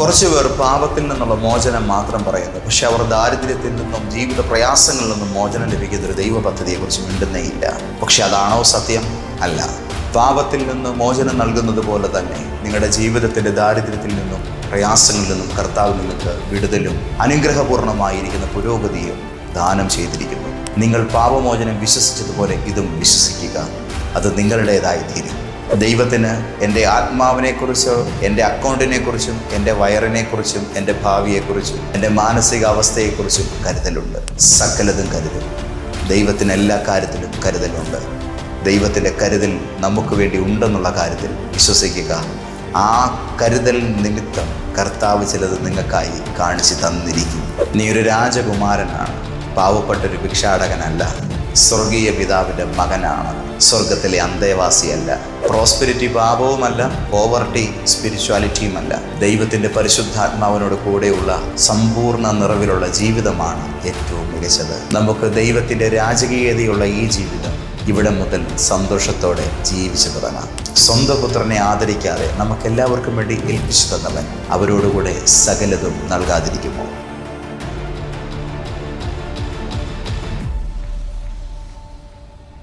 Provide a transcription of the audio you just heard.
കുറച്ചു പേർ പാപത്തിൽ നിന്നുള്ള മോചനം മാത്രം പറയുന്നു. പക്ഷെ അവർ ദാരിദ്ര്യത്തിൽ നിന്നും ജീവിത പ്രയാസങ്ങളിൽ നിന്നും മോചനം ലഭിക്കുന്ന ഒരു ദൈവ പദ്ധതിയെക്കുറിച്ച് മിണ്ടുന്നേ ഇല്ല പക്ഷെ അതാണോ സത്യം? അല്ല. പാപത്തിൽ നിന്ന് മോചനം നൽകുന്നത് പോലെ തന്നെ നിങ്ങളുടെ ജീവിതത്തിന്റെ ദാരിദ്ര്യത്തിൽ നിന്നും പ്രയാസങ്ങളിൽ നിന്നും കർത്താവ് നിങ്ങൾക്ക് വിടുതലും അനുഗ്രഹപൂർണമായിരിക്കുന്ന പുരോഗതിയും ദാനം ചെയ്തിരിക്കുന്നു. നിങ്ങൾ പാപമോചനം വിശ്വസിച്ചതുപോലെ ഇതും വിശ്വസിക്കുക. അത് നിങ്ങളുടേതായി തീരും ദൈവത്തിന് എന്റെ ആത്മാവിനെക്കുറിച്ചോ എന്റെ അക്കൗണ്ടിനെക്കുറിച്ചും എന്റെ വയറിനെക്കുറിച്ചും എന്റെ ഭാവിയെക്കുറിച്ചും എന്റെ മാനസികാവസ്ഥയെക്കുറിച്ചും കരുതലുണ്ട്. സകലതും കരുതും ദൈവത്തിന് എല്ലാ കാര്യത്തിലും കരുതലുണ്ട്. ദൈവത്തിന്റെ കരുതൽ നമുക്ക് വേണ്ടി ഉണ്ടെന്നുള്ള കാര്യത്തിൽ വിശ്വസിക്കുക. ആ കരുതൽ നിമിത്തം കർത്താവ് ചിലത് നിങ്ങൾക്കായി കാണിച്ചു തന്നിരിക്കും. നീ ഒരു രാജകുമാരനാണ്. പാവപ്പെട്ടൊരു ഭിക്ഷാടകനല്ല. സ്വർഗീയ പിതാവിന്റെ മകനാണ്. സ്വർഗത്തിലെ അന്തേവാസിയല്ല. പ്രോസ്പെരിറ്റി പാപവുമല്ല പോവർട്ടി സ്പിരിച്വാലിറ്റിയുമല്ല ദൈവത്തിന്റെ പരിശുദ്ധാത്മാവിനോട് കൂടെയുള്ള സമ്പൂർണ നിറവിലുള്ള ജീവിതമാണ് ഏറ്റവും മികച്ചത്. നമുക്ക് ദൈവത്തിന്റെ രാജകീയതയുള്ള ഈ ജീവിതം ഇവിടെ മുതൽ സന്തോഷത്തോടെ ജീവിച്ചു തുടങ്ങാം സ്വന്തം പുത്രനെ ആദരിക്കാതെ നമുക്കെല്ലാവർക്കും വേണ്ടി ഏൽപ്പിച്ചു തന്നവൻ അവരോടുകൂടെ സകലതും നൽകാതിരിക്കുമോ?